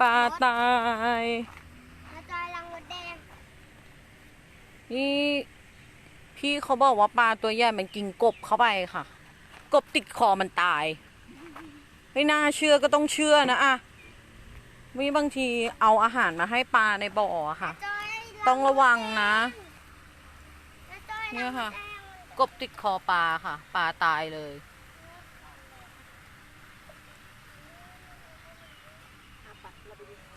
ปลาตายแล้วจอยรังมดแดงนี่พี่เขาบอกว่าปลาตัวใหญ่มันกินกบเข้าไปค่ะ กบติดคอมันตาย ไม่น่าเชื่อก็ต้องเชื่อนะอะมีบางทีเอาอาหารมาให้ปลาในบ่ออะค่ะ จอยต้องระวังนะแล้วจอยเนี่ยค่ะรังมดแดงกบติดคอปลาค่ะ ปลาตายเลย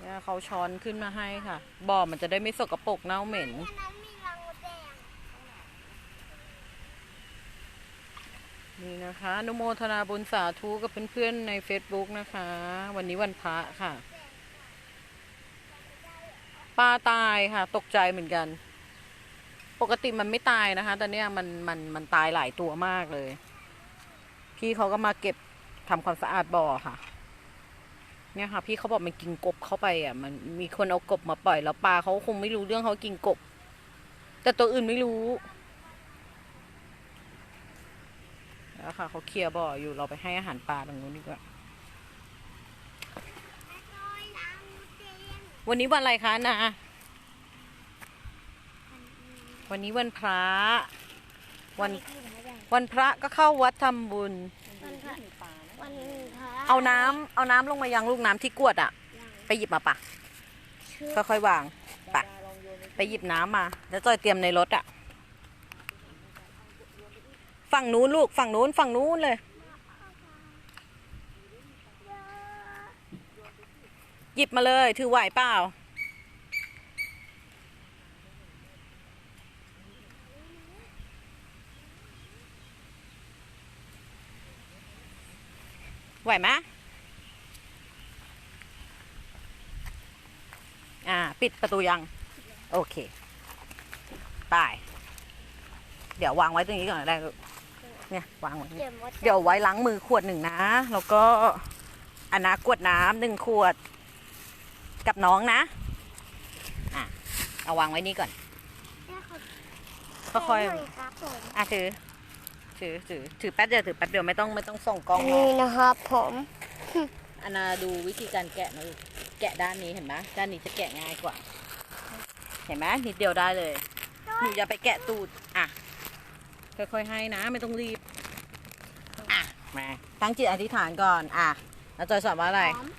เนี่ยเขาช้อนขึ้นมาให้ค่ะ บ่อมันจะได้ไม่สกปรกเน่าเหม็น อันนั้นมีรังมดแดงนี่นะคะ อนุโมทนาบุญสาธุกับเพื่อนๆใน Facebook นะคะ วันนี้วันพระค่ะ ปลาตายค่ะ ตกใจเหมือนกัน ปกติมันไม่ตายนะคะ แต่เนี้ยมันมันมันตายหลายตัวมากเลย พี่เขาก็มาเก็บทำความสะอาดบ่อค่ะ เนี่ยค่ะพี่เขาบอกมันกินกบเข้าไปอะ มันมีคนเอากบมาปล่อยแล้วปลาเขาคงไม่รู้เรื่องเขากินกบ แต่ตัวอื่นไม่รู้แล้วค่ะเขาเคลียร์บ่ออยู่เราไปให้อาหารปลาตรงนู้นดีกว่าวันนี้วันอะไรคะนะวันนี้วันพระ วันวันพระก็เข้าวัดทำบุญวันพระ วันพระเอาน้ำเอาน้ำลงมายังลูกน้ำที่กวดอะไปหยิบมาปะค่อยๆวาง ปะไปหยิบน้ำมาแล้วจอยเตรียมในรถอะฝั่งนู้นลูกฝั่งนู้นฝั่งนู้นเลย หยิบมาเลยถือไหวเปล่า ไหวไหมอ่า ปิดประตูยัง โอเคไปเดี๋ยววางไว้ตรงนี้ก่อนก็ได้ลูกเนี่ย วางไว้นี่เดี๋ยวมดเดี๋ยวไว้ล้างมือขวดหนึ่งนะ แล้วก็อันนะกวดน้ำหนึ่งขวด กับน้องนะ อะ เอาวางไว้นี่ก่อนเนี่ยเขาค่อยหน่ครับผมๆอะถือ ถือถือถือแป๊บเดียวถือแป๊บเดียวไม่ต้องไม่ต้องส่องกล้องนะนี่นะครับผมอันนาดูวิธีการแกะนะลูกแกะด้านนี้เห็นไหมด้านนี้จะแกะง่ายกว่า เห็นไหมนิดเดียวได้เลยหนูอย่าไปแกะตูดอะค่อยๆให้นะไม่ต้องรีบอะมาตั้งจิตอธิษฐานก่อนอะแล้วจอยสอนว่าอะไรหอม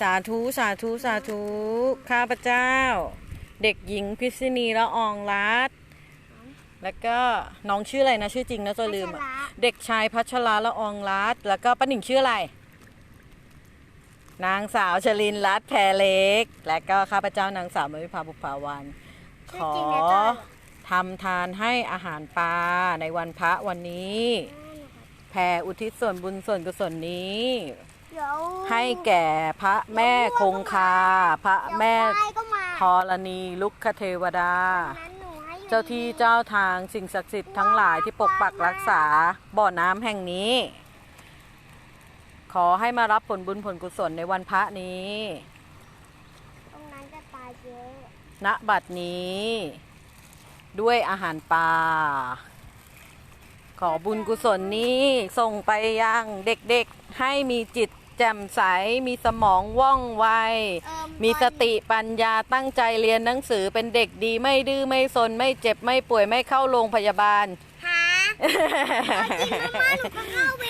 สาธุสาธุสาธุข้าพเจ้า เด็กหญิงพิษณีละอองรัตน์ แล้วก็น้องชื่ออะไรนะชื่อจริงนะจอยลืมอะพัชระ เด็กชายพัชราละอองรัตน์แล้วก็ป้าหนิงชื่ออะไร นางสาวชลินรัตน์แพรเล็ก และก็ข้าพเจ้านางสาวมวิภาบุภาวัน ขชื่ออจริงนะจอยทำทานให้อาหารปลาในวันพระวันนี้ แผ่อุทิศส่วนบุญส่วนกุศลนี้ เดี๋ยวให้แก่พระแม่คงคา พระแม่เดี๋ยวควายก็มาธรณีลุกคเทวดา นั้นหนูให้อยู่ เจ้าที่เจ้าทางสิ่งศักดิ์สิทธิ์ทั้งหลายที่ปกปักรักษาบ่อน้ำแห่งนี้ ขอให้มารับผลบุญผลกุศลในวันพระนี้ตรงนั้นจะตาเยอะณบัดนี้ ด้วยอาหารปลาขอบุญกุศลนี้ส่งไปยังเด็กๆให้มีจิต แจ่มใส มีสมองว่องไว เอิ่มีสติปัญญาตั้งใจเรียนหนังสือเป็นเด็กดีไม่ดื้อไม่สนไม่เจ็บไม่ป่วยไม่เข้าโรงพยาบาล หาเอาจริงมากๆหนูก็เข้าไป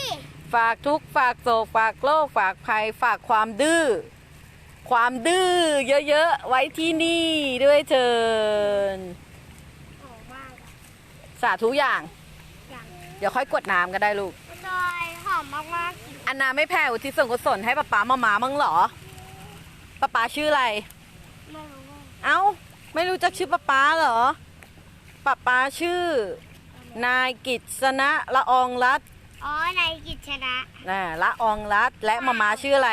นี่ฝากทุกข์ฝากโศกฝากโรคฝากภัย ฝากความดื้อ ความดื้อเยอะๆ ไว้ที่นี่ด้วยเชิญหอมมากอะสาธุอย่าง อย่างเดี๋ยวค่อยกดน้ำก็ได้ลูกจอยหอ มมากมากๆจริงอันนาไม่แผ่อุทิศส่วนกุศลให้ป๊าป๊ามามามั้งเหรอป๊าป๊าชื่ออะไร ไม่รู้ว่าเอ้า ไม่รู้จักชื่อป๊าป๊าเหรอป๊าป๊าชื่อ นายกิษณะละอองรัตน์อ๋อในกิจชนะน่ะละอองรัตน์และมามาชื่ออะไร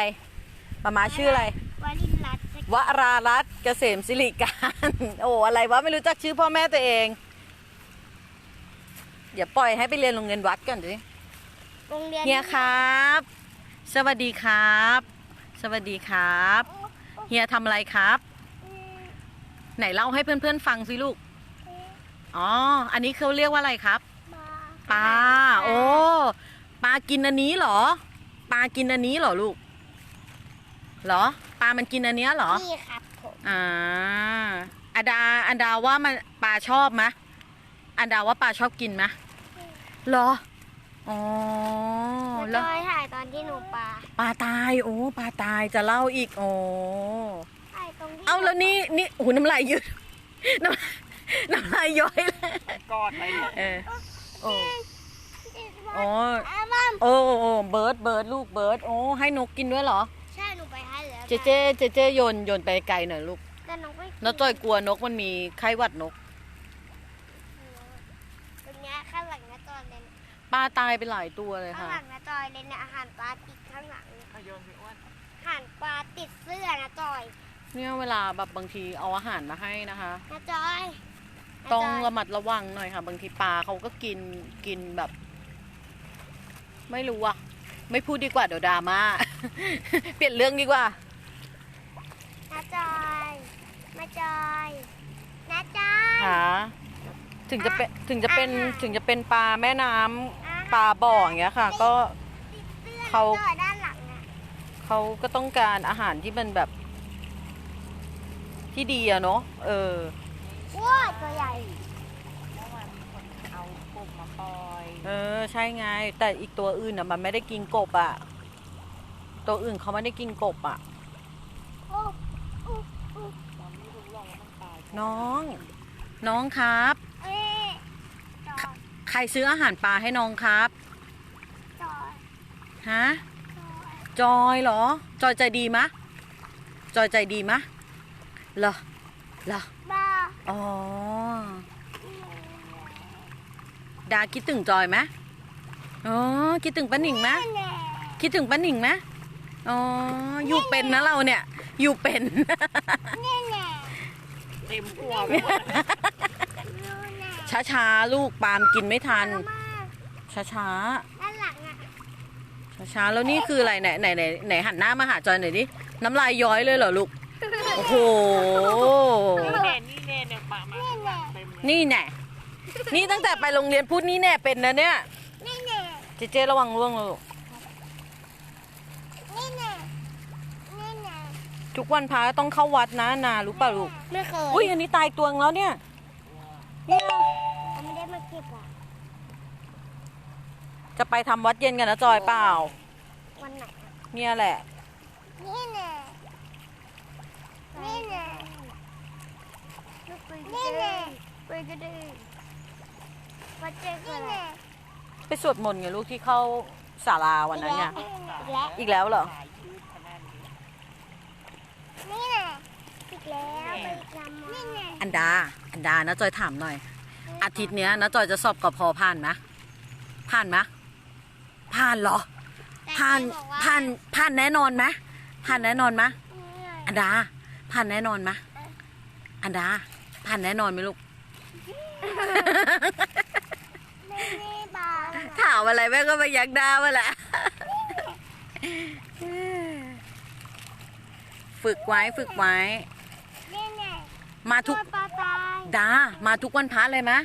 มามาชื่ออะไรวลินรัตน์จะวรารัตน์เกษมสิริการโอ้อะไรวะไม่รู้จักชื่อพ่อแม่ตัวเองอย่าปล่อยให้ไปเรียนโรงเรียนวัดก่อนดิ โรงเรียนเฮียครับ สวัสดีครับ สวัสดีครับเฮียทำอะไรครับ ไหนเล่าให้เพื่อนๆฟังสิลูกอ๋ออันนี้เขาเรียกว่าอะไรครับปลาโอ้ปลากินอันนี้เหรอปลากินอันนี้เหรอลูกเหรอปลามันกินอันเนี้ยเหรอนี่ครับผมอ่าอันดาอันดาว่ามันปลาชอบมะอันดาว่าปลาชอบกินมะเหรอ อ๋อแล้แล้ววจอยถ่ายตอนที่หนูปลาปลาตายโอ้ปลาตายจะเล่าอีกโอ้ถ่ายตรงที่เอาแล้วนี่นี่โอ้โหน้ำลายยืดน้ำน้ำลายย้อยเลยกอดไปเนี่ยเออโอ้โอ้อามัมโอ้โอ้เบิร์ดเบิร์ดลูกเบิร์ดโอ้ให้นกกินด้วยเหรอ ใช่หนูไปให้แล้วเจเจเจเจโยนโยนไปไกลหน่อยลูก แต่น้องไม่กินแล้วจอยกลัวนกมันมีไข้หวัดนก ตรงเนี้ยข้างหลังนะจอยเลยเนี่ย ปลาตายไปหลายตัวเลยข้างค่ะหลังนะจอยเลยเนี่ยอาหารปลาติดข้างหลังอะโยนสิอ้วนอาหารปลาติดเสื้อนะจอยเนี่ยเวลาแบบบางทีเอาอาหารมาให้นะคะ นะจอยนะต้องจยระมัดระวังหน่อยค่ะ บางทีปลาเขาก็กินกินแบบ ไม่รู้อะไม่พูดดีกว่าเดี๋ยวดราม่า เปลี่ยนเรื่องดีกว่า นะจอยมาจอยนะจอยหาถึงจะเป็นถึงจะเป็นอาหาร ถึงจะเป็นปลาแม่น้ำอาหาร ปลาบ่ออย่างเงี้ยค่ะ ก็ติดเสื้อเขาจอยด้านหลังอะเขาก็ต้องการอาหารที่มันแบบ ที่ดีอะเนาะเออ ว้าวตัวใหญ่เมื่อวานมีคนเอากบมาปล่อยเออ ใช่ไง แต่อีกตัวอื่นอะมันไม่ได้กินกบอะตัวอื่นเขาไม่ได้กินกบอะโอ้โอ้โอ้ตอนนี้รู้หรอกว่ามันตายน้อง น้องครับเอ๊ะจอย ใครซื้ออาหารปลาให้น้องครับ จอยฮะจอยจอยเหรอ จอยใจดีมะ จอยใจดีมะ เหรอ เหรอ บ้าอ๋อ ดาคิดถึงจอยไหมอ๋อ คิดถึงป้าหนิงไหมแน่คิดถึงป้าหนิงไหมอ๋อ อยู่เป็นนะเราเนี่ย อยู่เป็น แน่แน่ เต็มหัวไปหมดรู้ แน่ช้าๆลูกปาล์มกินไม่ทันเอามาช้าด้านหลังอะๆช้าๆแล้วนี่คืออะไรไหนไหนไหนไหนหันหน้ามาหาจอยหน่อยดิน้ำลายย้อยเลยเหรอลูกโอ้โหนี่แน่นี่แน่เนี่ยปะมาข้างหลังเต็มเลยนี่แน่นี่ตั้งแต่ไปโรงเรียนพูดนี่แน่เป็นนะเนี่ยนี่แน่เจเจระวังร่วงนะลูกนี่แน่นี่แน่ทุกวันพระต้องเข้าวัดนะนารู้ป่ะลูกไม่เคยอุ้ยอันนี้ตายตัวนึงแล้วเนี่ยเจะไปทำวัดเย็นกันนะจอยเปล่า วันไหนอะเนี่ยแหละ นี่แน่นี่แน่นี่แน่ไปก็ได้วัดเจอคืออะไรไปสวดมนต์ไงลูกที่เข้าศาลาวันนั้นเนี่ยอีกแล้วอีกแล้วเหรอสายยืดขนาดนี้นี่แน่อีกแล้วไปอีกลำนี่แน่อันดา อันดานะจอยถามหน่อย อาทิตย์เนี้ยนะจอยจะสอบกับพอผ่านไหมผ่านไหม ผ่านเหรอ ผ่านผ่านผ่านแน่นอนไหมผ่านแน่นอนไหมอันดา ผ่านแน่นอนไหมอันดา ผ่านแน่นอนไหมลูกไม่ได้บาถามอะไรแม่ก็ไปยักหน้ามาแหละฝึกไว้ฝึกไว้นี่แน่มาทุกปลาตายดา มาทุกวันพระเลยมะ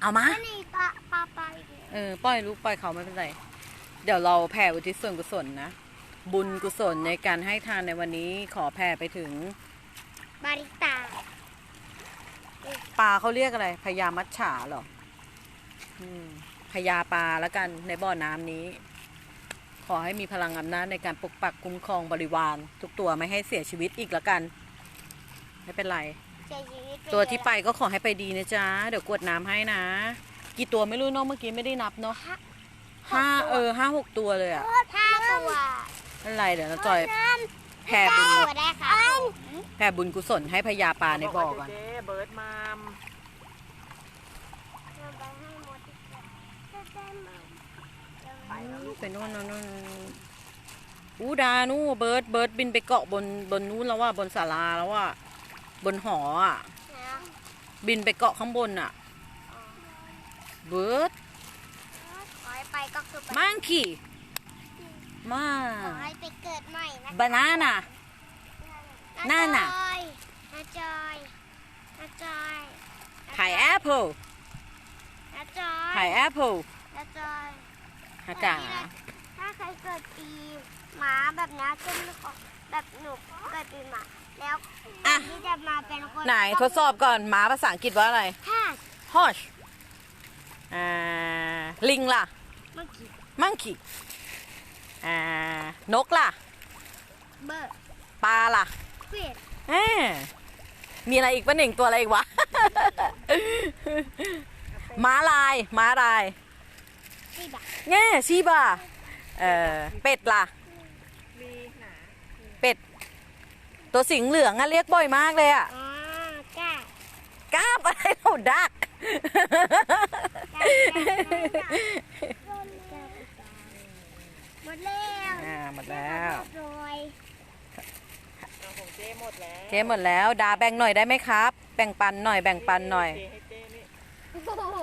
เอามานี่ปลาปลาตายอีกแล้วเออ ปล่อยลูกปล่อยเขาไม่เป็นไร เดี๋ยวเราแผ่อุทิศส่วนกุศลนะ บุญกุศลในการให้ทานในวันนี้ขอแผ่ไปถึง บาริตาปลาเขาเรียกอะไรพญามัจฉาเหรออืมพญาปลาแล้วกันในบ่อน้ำนี้ ขอให้มีพลังอำนาจในการปกปักคุ้มครองบริวาร ทุกตัวไม่ให้เสียชีวิตอีกแล้วกัน ไม่เป็นไร เสียชีวิตตัวที่ไปก็ขอให้ไปดีนะจ๊ะ เดี๋ยวกวดน้ำให้นะ กี่ตัวไม่รู้เนาะเมื่อกี้ไม่ได้นับเนาะ ห้า เออห้าหกตัวเลยอะห้าตัวไม่เป็นไรเดี๋ยวเราจอยแผ่บุญตัวได้ค่ะแผ่บุญกุศลให้พญาปลาในบ่อก่อนเจ๊เบิร์ดมามไปให้หมดไปนู่นนู่นนู่นอู้ดานู่นเบิร์ดเบิร์ดบินไปเกาะบนบนนู้นแล้วว่าบนศาลาแล้วว่าบนหออะ บินไปเกาะข้างบนอะ เบิร์ดขอให้ไป ก็คือไปมังคีมา ขอให้ไปเกิดใหม่นะบานาน่ะนั่นน่ะ นาจอยนาจอยไผ่แอปเปิลนาจอยไผ่แอปเปิลนาจอย ฮะจ๋าถ้าใครเกิดปีหมาแบบนี้จะไม่ออกแบบหนูเกิดปีมาแล้วอะที่จะมาเป็นคนไหนทดสอบก่อนหมาภาษาอังกฤษว่าอะไร ถ้า horse อ่าลิงล่ะ เมื่อกี้ monkey อ่านกล่ะเบอร์ปลาล่ะควีนแหมมีอะไรอีกปะหนึ่งตัวอะไรอีกวะ ม้าลาย ม้าลายที่แบบแง่ชีบะเออเป็ดล่ะ มีหนาเป็ด ตัวสิงเหลืองอะเรียกบ่อยมากเลยอะอ๋อก้ากราบอะไรเราดักก้าห มดแล้วอ่าหมดแล้วโดยเอาของเจ้หมดแล้วเคหมดแล้วดาแบ่งหน่อยได้ไหมครับ แบ่งปันหน่อยแบ่งปันหน่อย เจให้เจ้นี่ โอ้โห